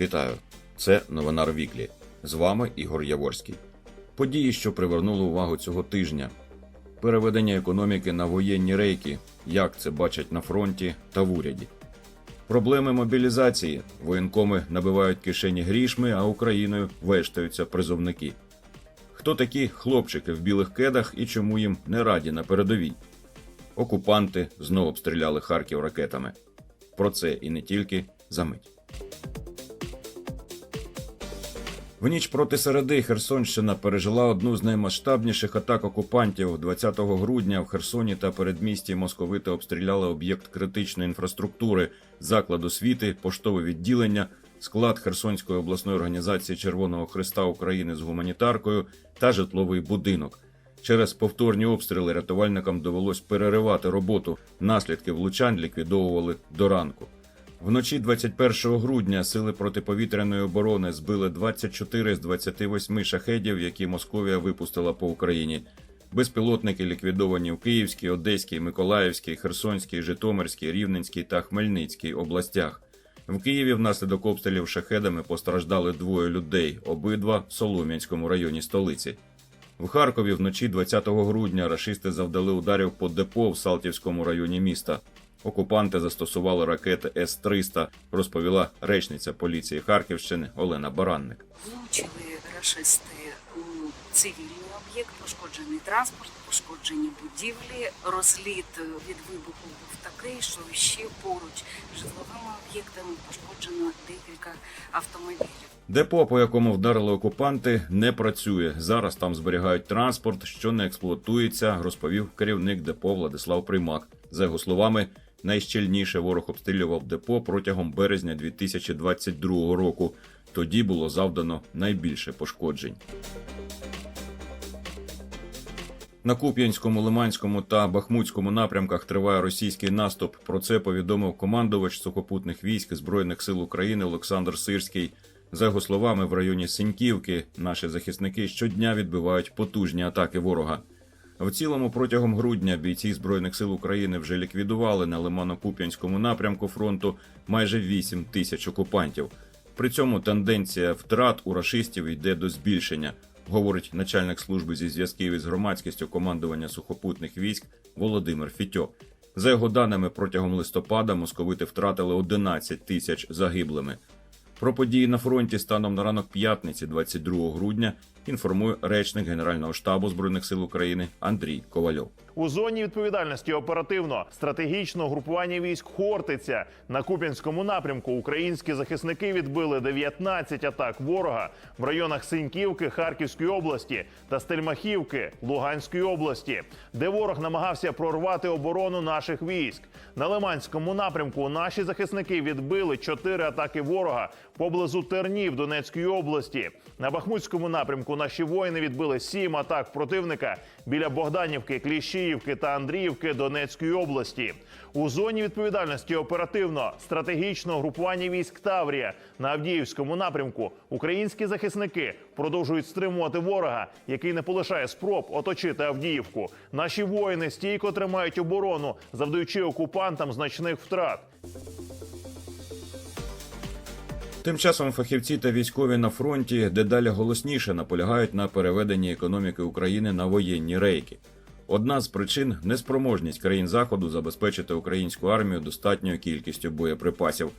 Вітаю! Це новина Віклі. З вами Ігор Яворський. Події, що привернули увагу цього тижня: переведення економіки на воєнні рейки, як це бачать на фронті та в уряді. Проблеми мобілізації. Воєнкоми набивають кишені грішми, а Україною вештаються призовники. Хто такі хлопчики в білих кедах і чому їм не раді на передовій? Окупанти знову обстріляли Харків ракетами. Про це і не тільки за мить. В ніч проти середи Херсонщина пережила одну з наймасштабніших атак окупантів 20 грудня в Херсоні та передмісті московити обстріляли об'єкт критичної інфраструктури, заклад освіти, поштове відділення, склад Херсонської обласної організації Червоного Христа України з гуманітаркою та житловий будинок. Через повторні обстріли рятувальникам довелось переривати роботу. Наслідки влучань ліквідовували до ранку. Вночі 21 грудня сили протиповітряної оборони збили 24 з 28 шахедів, які Московія випустила по Україні. Безпілотники ліквідовані в Київській, Одеській, Миколаївській, Херсонській, Житомирській, Рівненській та Хмельницькій областях. В Києві внаслідок обстрілів шахедами постраждали двоє людей, обидва в Солом'янському районі столиці. В Харкові вночі 20 грудня рашисти завдали ударів по депо в Салтівському районі міста. Окупанти застосували ракети С-300, розповіла речниця поліції Харківщини Олена Баранник. Влучили рашисти у цивільний об'єкт, пошкоджений транспорт, пошкоджені будівлі. Розліт від вибуху був такий, що ще поруч житловими об'єктами пошкоджено декілька автомобілів. Депо, по якому вдарили окупанти, не працює. Зараз там зберігають транспорт, що не експлуатується, розповів керівник депо Владислав Примак. За його словами, найщільніше ворог обстрілював депо протягом березня 2022 року. Тоді було завдано найбільше пошкоджень. На Куп'янському, Лиманському та Бахмутському напрямках триває російський наступ. Про це повідомив командувач сухопутних військ Збройних сил України Олександр Сирський. За його словами, в районі Синьківки наші захисники щодня відбивають потужні атаки ворога. В цілому, протягом грудня бійці Збройних сил України вже ліквідували на Лимано-Куп'янському напрямку фронту майже 8 тисяч окупантів. При цьому тенденція втрат у рашистів йде до збільшення, говорить начальник служби зі зв'язків із громадськістю командування сухопутних військ Володимир Фітьо. За його даними, протягом листопада московити втратили 11 тисяч загиблими. Про події на фронті станом на ранок п'ятниці, 22 грудня, інформує речник Генерального штабу збройних сил України Андрій Ковальов. У зоні відповідальності оперативно стратегічного групування військ Хортиця на Куп'янському напрямку українські захисники відбили 19 атак ворога в районах Синьківки Харківської області та Стельмахівки Луганської області, де ворог намагався прорвати оборону наших військ. На Лиманському напрямку наші захисники відбили 4 атаки ворога поблизу Тернів Донецької області. На Бахмутському напрямку наші воїни відбили 7 атак противника біля Богданівки, Кліщіївки та Андріївки Донецької області. У зоні відповідальності оперативно стратегічного групування військ Таврія на Авдіївському напрямку українські захисники продовжують стримувати ворога, який не полишає спроб оточити Авдіївку. Наші воїни стійко тримають оборону, завдаючи окупантам значних втрат. Тим часом фахівці та військові на фронті дедалі голосніше наполягають на переведенні економіки України на воєнні рейки. Одна з причин неспроможність країн заходу забезпечити українську армію достатньою кількістю боєприпасів,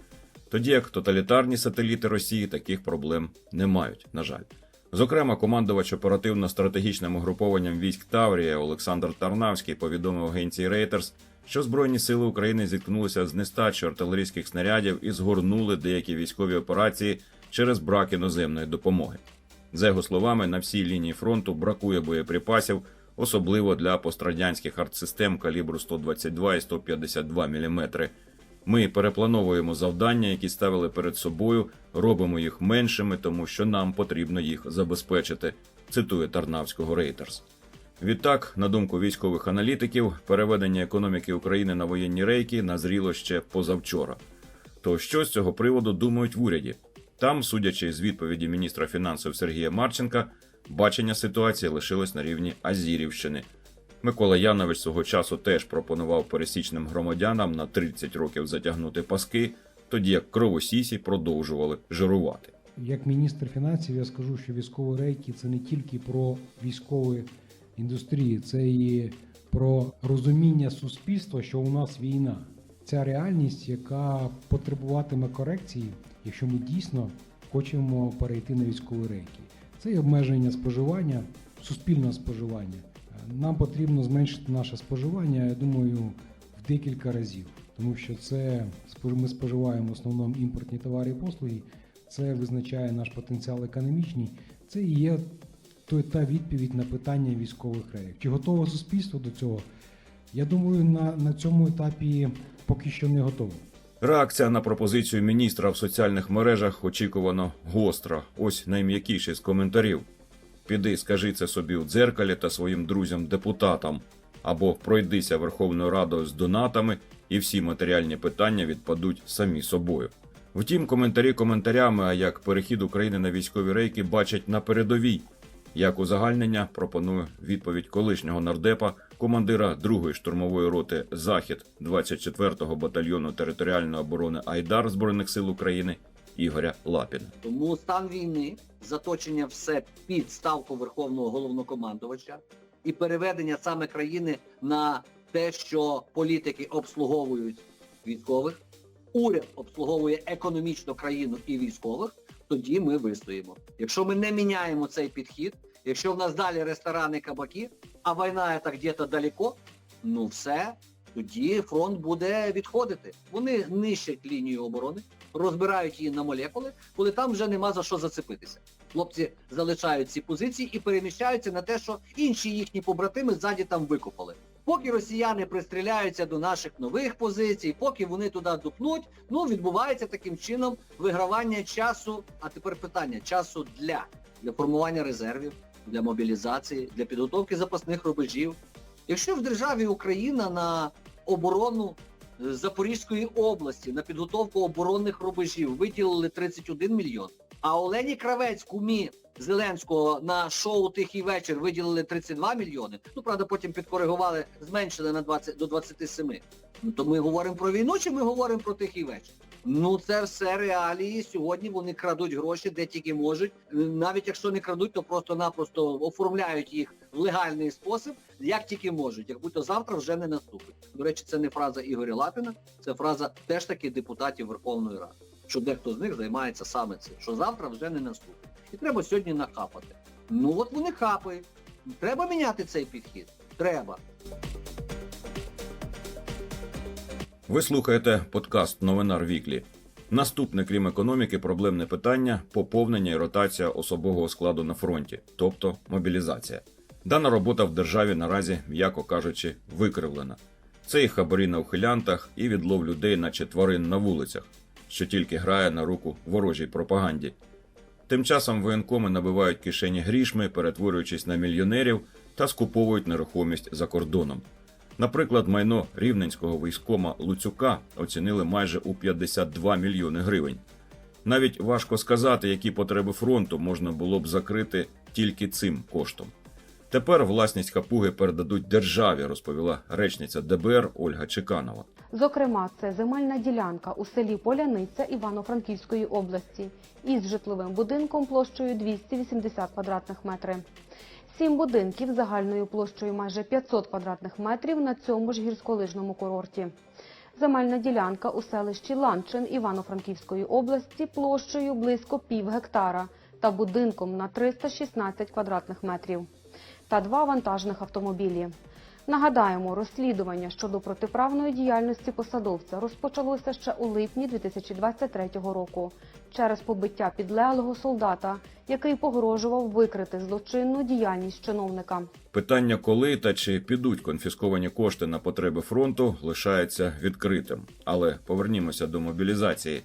тоді як тоталітарні сателіти Росії таких проблем не мають. На жаль, зокрема, командувач оперативно-стратегічним угрупованням військ Таврія Олександр Тарнавський повідомив агенції Reuters, що Збройні сили України зіткнулися з нестачею артилерійських снарядів і згорнули деякі військові операції через брак іноземної допомоги. За його словами, на всій лінії фронту бракує боєприпасів, особливо для пострадянських артсистем калібру 122 і 152 мм. Ми переплановуємо завдання, які ставили перед собою, робимо їх меншими, тому що нам потрібно їх забезпечити. Цитує Тарнавського Reuters. Відтак, на думку військових аналітиків, переведення економіки України на воєнні рейки назріло ще позавчора. То що з цього приводу думають в уряді? Там, судячи з відповіді міністра фінансів Сергія Марченка, бачення ситуації лишилось на рівні Азірівщини. Микола Янович свого часу теж пропонував пересічним громадянам на 30 років затягнути паски, тоді як кровосісі продовжували жирувати. Як міністр фінансів, я скажу, що військові рейки це не тільки про військові індустрії, це і про розуміння суспільства, що у нас війна. Ця реальність, яка потребуватиме корекції, якщо ми дійсно хочемо перейти на військові рейки. Це і обмеження споживання, суспільного споживання. Нам потрібно зменшити наше споживання, я думаю, в декілька разів, тому що це ми споживаємо в основному імпортні товари і послуги. Це визначає наш потенціал економічний. Це і є той та відповідь на питання військових рейк. Чи готове суспільство до цього? Я думаю, на, на цьому етапі поки що не готове. Реакція на пропозицію міністра в соціальних мережах очікувано гостра. Ось найм'якіший з коментарів. Піди, скажи це собі у дзеркалі та своїм друзям-депутатам, або пройдися Верховною Радою з донатами, і всі матеріальні питання відпадуть самі собою. Втім, коментарі коментарями, а як перехід України на військові рейки бачать на передовій. Як узагальнення пропонує відповідь колишнього нардепа, командира 2-ї штурмової роти Захід 24-го батальйону територіальної оборони Айдар Збройних сил України Ігоря Лапіна. Тому стан війни, заточення все під ставку верховного головнокомандувача і переведення саме країни на те, що політики обслуговують військових, уряд обслуговує економічно країну і військових. Тоді ми вистоїмо. Якщо ми не міняємо цей підхід, якщо в нас далі ресторани, кабаки, а війна це где-то далеко, ну все, тоді фронт буде відходити. Вони нищать лінію оборони, розбирають її на молекули, коли там вже нема за що зацепитися. Хлопці залишають ці позиції і переміщаються на те, що інші їхні побратими ззаді там викопали. Поки росіяни пристріляються до наших нових позицій, поки вони туди дупнуть, ну відбувається таким чином вигравання часу. А тепер питання часу для, для формування резервів, для мобілізації, для підготовки запасних рубежів. Якщо в державі Україна на оборону е, Запорізької області на підготовку оборонних рубежів виділили 31 мільйон. А Олені Кравець, кумі Зеленського на шоу Тихий вечір виділили 32 мільйони. Ну правда, потім підкоригували, зменшили на 20 до 27. Ну то ми говоримо про війну, чи ми говоримо про тихий вечір? Ну це все реалії. Сьогодні вони крадуть гроші де тільки можуть. Навіть якщо не крадуть, то просто-напросто оформляють їх в легальний спосіб, як тільки можуть, як будь-то завтра вже не наступить. До речі, це не фраза Ігоря Лапіна, це фраза теж таки депутатів Верховної Ради. Що дехто з них займається саме цим, що завтра вже не наступить. І треба сьогодні нахапати. Ну от вони хапають. Треба міняти цей підхід. Треба. Ви слухаєте подкаст Новинар Віклі. Наступне, крім економіки, проблемне питання поповнення і ротація особового складу на фронті, тобто мобілізація. Дана робота в державі наразі, м'яко кажучи, викривлена. Це і хабарі на ухилянтах, і відлов людей, наче тварин на вулицях, що тільки грає на руку ворожій пропаганді. Тим часом воєнкоми набивають кишені грішми, перетворюючись на мільйонерів та скуповують нерухомість за кордоном. Наприклад, майно рівненського військома Луцюка оцінили майже у 52 мільйони гривень. Навіть важко сказати, які потреби фронту можна було б закрити тільки цим коштом. Тепер власність хапуги передадуть державі, розповіла речниця ДБР Ольга Чеканова. Зокрема, це земельна ділянка у селі Поляниця Івано-Франківської області із житловим будинком площею 280 квадратних метрів. Сім будинків загальною площею майже 500 квадратних метрів на цьому ж гірськолижному курорті. Земельна ділянка у селищі Ланчин Івано-Франківської області площею близько пів гектара та будинком на 316 квадратних метрів та два вантажних автомобілі. Нагадаємо, розслідування щодо протиправної діяльності посадовця розпочалося ще у липні 2023 року через побиття підлеглого солдата, який погрожував викрити злочинну діяльність чиновника. Питання, коли та чи підуть конфісковані кошти на потреби фронту, лишається відкритим. Але повернімося до мобілізації.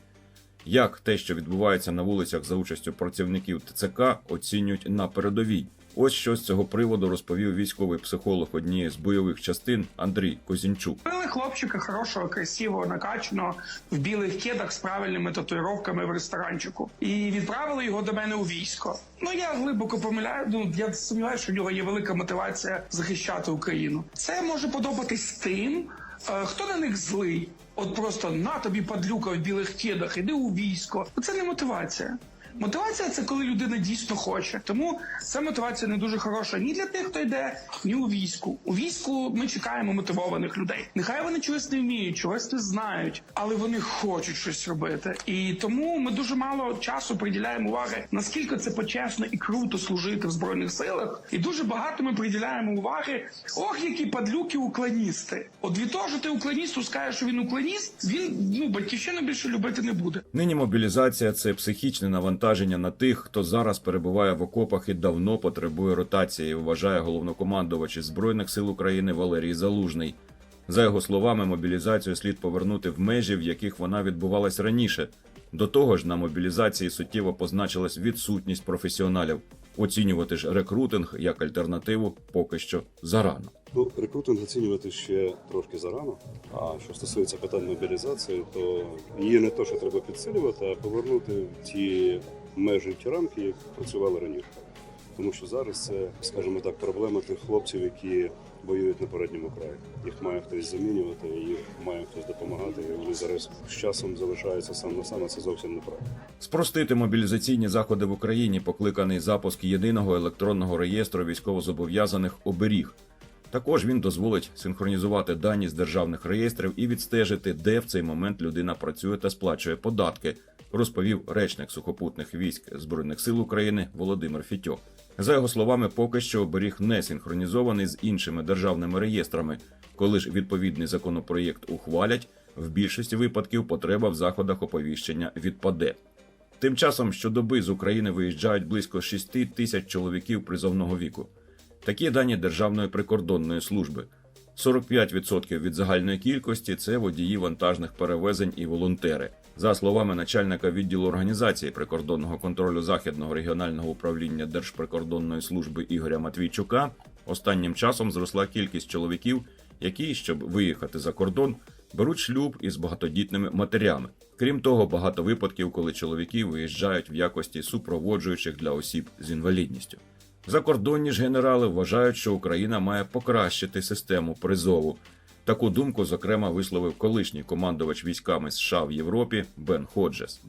Як те, що відбувається на вулицях за участю працівників ТЦК, оцінюють на передовій? Ось що з цього приводу розповів військовий психолог однієї з бойових частин Андрій Козінчук. Купили хлопчика хорошого, красивого, накачаного в білих кедах з правильними татуїровками в ресторанчику, і відправили його до мене у військо. Ну я глибоко помиляю. Ну я сумніваюся, що в нього є велика мотивація захищати Україну. Це може подобатись тим. Е, хто на них злий? От просто на тобі падлюка в білих кедах, іди у військо. Це не мотивація. Мотивація це коли людина дійсно хоче. Тому ця мотивація не дуже хороша ні для тих, хто йде, ні у війську. У війську ми чекаємо мотивованих людей. Нехай вони чогось не вміють, чогось не знають, але вони хочуть щось робити. І тому ми дуже мало часу приділяємо уваги, наскільки це почесно і круто служити в збройних силах. І дуже багато ми приділяємо уваги. Ох, які падлюки уклоністи. От від того, що ти уклоністу скажеш, що він уклоніст, він ну батьківщину більше любити не буде. Нині мобілізація це психічне навантаження на тих, хто зараз перебуває в окопах і давно потребує ротації, вважає головнокомандувач збройних сил України Валерій Залужний. За його словами, мобілізацію слід повернути в межі, в яких вона відбувалась раніше. До того ж, на мобілізації суттєво позначилась відсутність професіоналів. Оцінювати ж рекрутинг як альтернативу поки що зарано. Ну, рекрутинг оцінювати ще трошки зарано. А що стосується питань мобілізації, то її не то, що треба підсилювати, а повернути ті межі ті рамки, які працювали раніше. Тому що зараз це, скажімо так, проблема тих хлопців, які воюють на передньому краї. Їх має хтось замінювати, їх має хтось допомагати. І вони зараз з часом залишаються сам на сам, це зовсім неправильно. Спростити мобілізаційні заходи в Україні покликаний запуск єдиного електронного реєстру військовозобов'язаних оберіг. Також він дозволить синхронізувати дані з державних реєстрів і відстежити, де в цей момент людина працює та сплачує податки, розповів речник сухопутних військ Збройних сил України Володимир Фітьо. За його словами, поки що оберіг не синхронізований з іншими державними реєстрами. Коли ж відповідний законопроєкт ухвалять, в більшості випадків потреба в заходах оповіщення відпаде. Тим часом щодоби з України виїжджають близько 6 тисяч чоловіків призовного віку. Такі дані Державної прикордонної служби. 45% від загальної кількості це водії вантажних перевезень і волонтери. За словами начальника відділу організації прикордонного контролю західного регіонального управління Держприкордонної служби Ігоря Матвійчука, останнім часом зросла кількість чоловіків, які, щоб виїхати за кордон, беруть шлюб із багатодітними матерями. Крім того, багато випадків, коли чоловіки виїжджають в якості супроводжуючих для осіб з інвалідністю. Закордонні ж генерали вважають, що Україна має покращити систему призову. Таку думку, зокрема, висловив колишній командувач військами США в Європі Бен Ходжес.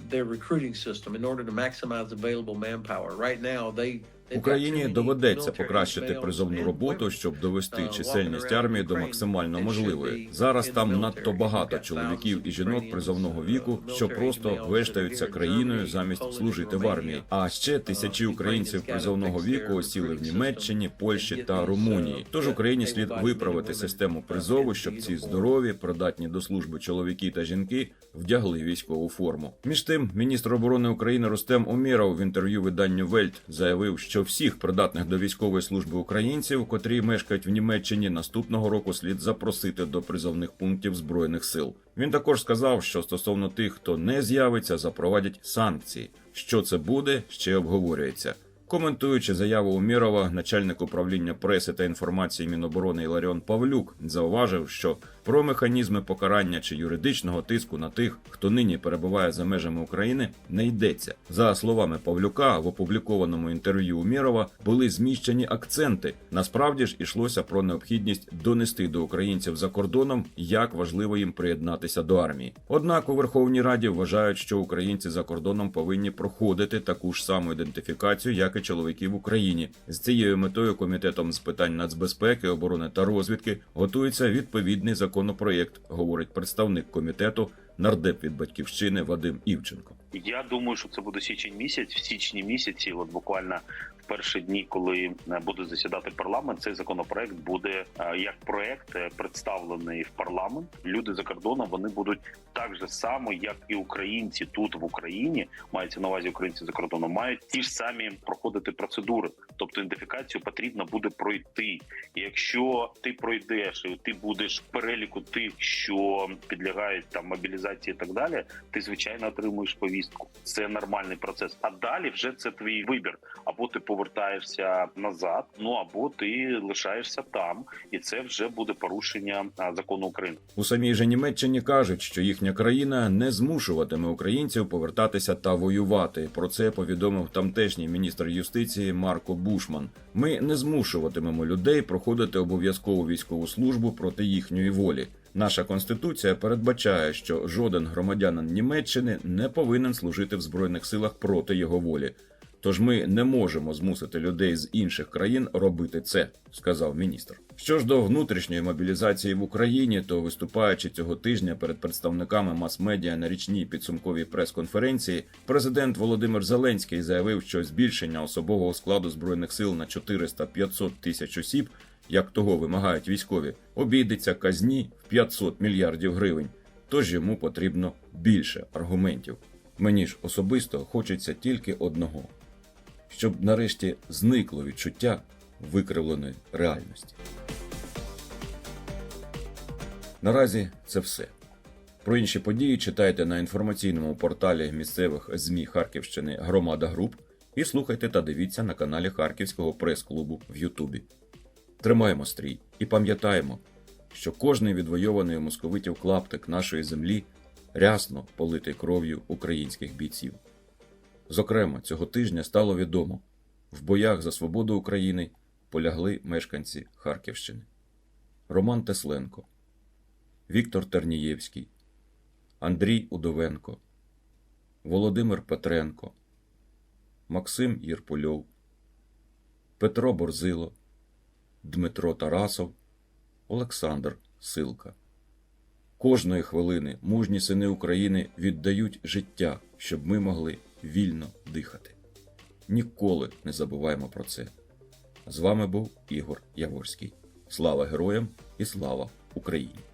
Україні доведеться покращити призовну роботу, щоб довести чисельність армії до максимально можливої. Зараз там надто багато чоловіків і жінок призовного віку, що просто вештаються країною замість служити в армії. А ще тисячі українців призовного віку осіли в Німеччині, Польщі та Румунії. Тож Україні слід виправити систему призову, щоб ці здорові, придатні до служби чоловіки та жінки вдягли військову форму. Між тим, міністр оборони України Рустем Умєров в інтерв'ю виданню Вельт заявив, що всіх придатних до військової служби українців, котрі мешкають в Німеччині, наступного року слід запросити до призовних пунктів збройних сил. Він також сказав, що стосовно тих, хто не з'явиться, запровадять санкції. Що це буде, ще обговорюється. Коментуючи заяву Умірова, начальник управління преси та інформації Міноборони Іларіон Павлюк зауважив, що про механізми покарання чи юридичного тиску на тих, хто нині перебуває за межами України, не йдеться. За словами Павлюка, в опублікованому інтерв'ю Умірова були зміщені акценти. Насправді ж ішлося про необхідність донести до українців за кордоном, як важливо їм приєднатися до армії. Однак у Верховній Раді вважають, що українці за кордоном повинні проходити таку ж саму ідентифікацію, як і чоловіки в Україні. З цією метою комітетом з питань нацбезпеки, оборони та розвідки готується відповідний законопроєкт, говорить представник комітету нардеп від батьківщини Вадим Івченко. Я думаю, що це буде січень місяць. В січні місяці, от буквально перші дні, коли е, буде засідати парламент, цей законопроект буде е, як проект е, представлений в парламент. Люди за кордоном вони будуть так же само, як і українці тут в Україні, мається на увазі українці за кордоном, мають ті ж самі проходити процедури. Тобто ідентифікацію потрібно буде пройти. Якщо ти пройдеш і ти будеш в переліку тих, що підлягають там мобілізації і так далі, ти звичайно отримуєш повістку. Це нормальний процес. А далі вже це твій вибір. Або ти повертаєшся назад, ну або ти лишаєшся там, і це вже буде порушення закону України. У самій же Німеччині кажуть, що їхня країна не змушуватиме українців повертатися та воювати. Про це повідомив тамтешній міністр юстиції Марко Бушман. Ми не змушуватимемо людей проходити обов'язкову військову службу проти їхньої волі. Наша конституція передбачає, що жоден громадянин Німеччини не повинен служити в збройних силах проти його волі. Тож ми не можемо змусити людей з інших країн робити це, сказав міністр. Що ж до внутрішньої мобілізації в Україні, то виступаючи цього тижня перед представниками мас-медіа на річній підсумковій прес-конференції, президент Володимир Зеленський заявив, що збільшення особового складу збройних сил на 400-500 тисяч осіб, як того вимагають військові, обійдеться казні в 500 мільярдів гривень. Тож йому потрібно більше аргументів. Мені ж особисто хочеться тільки одного щоб нарешті зникло відчуття викривленої реальності. Наразі це все. Про інші події читайте на інформаційному порталі місцевих ЗМІ Харківщини Громада Груп і слухайте та дивіться на каналі Харківського прес-клубу в Ютубі. Тримаємо стрій і пам'ятаємо, що кожний відвойований московитів клаптик нашої землі рясно политий кров'ю українських бійців. Зокрема, цього тижня стало відомо, в боях за свободу України полягли мешканці Харківщини. Роман Тесленко, Віктор Тернієвський, Андрій Удовенко, Володимир Петренко, Максим Єрпольов, Петро Борзило, Дмитро Тарасов, Олександр Силка. Кожної хвилини мужні сини України віддають життя, щоб ми могли вільно дихати. Ніколи не забуваємо про це. З вами був Ігор Яворський. Слава героям і слава Україні!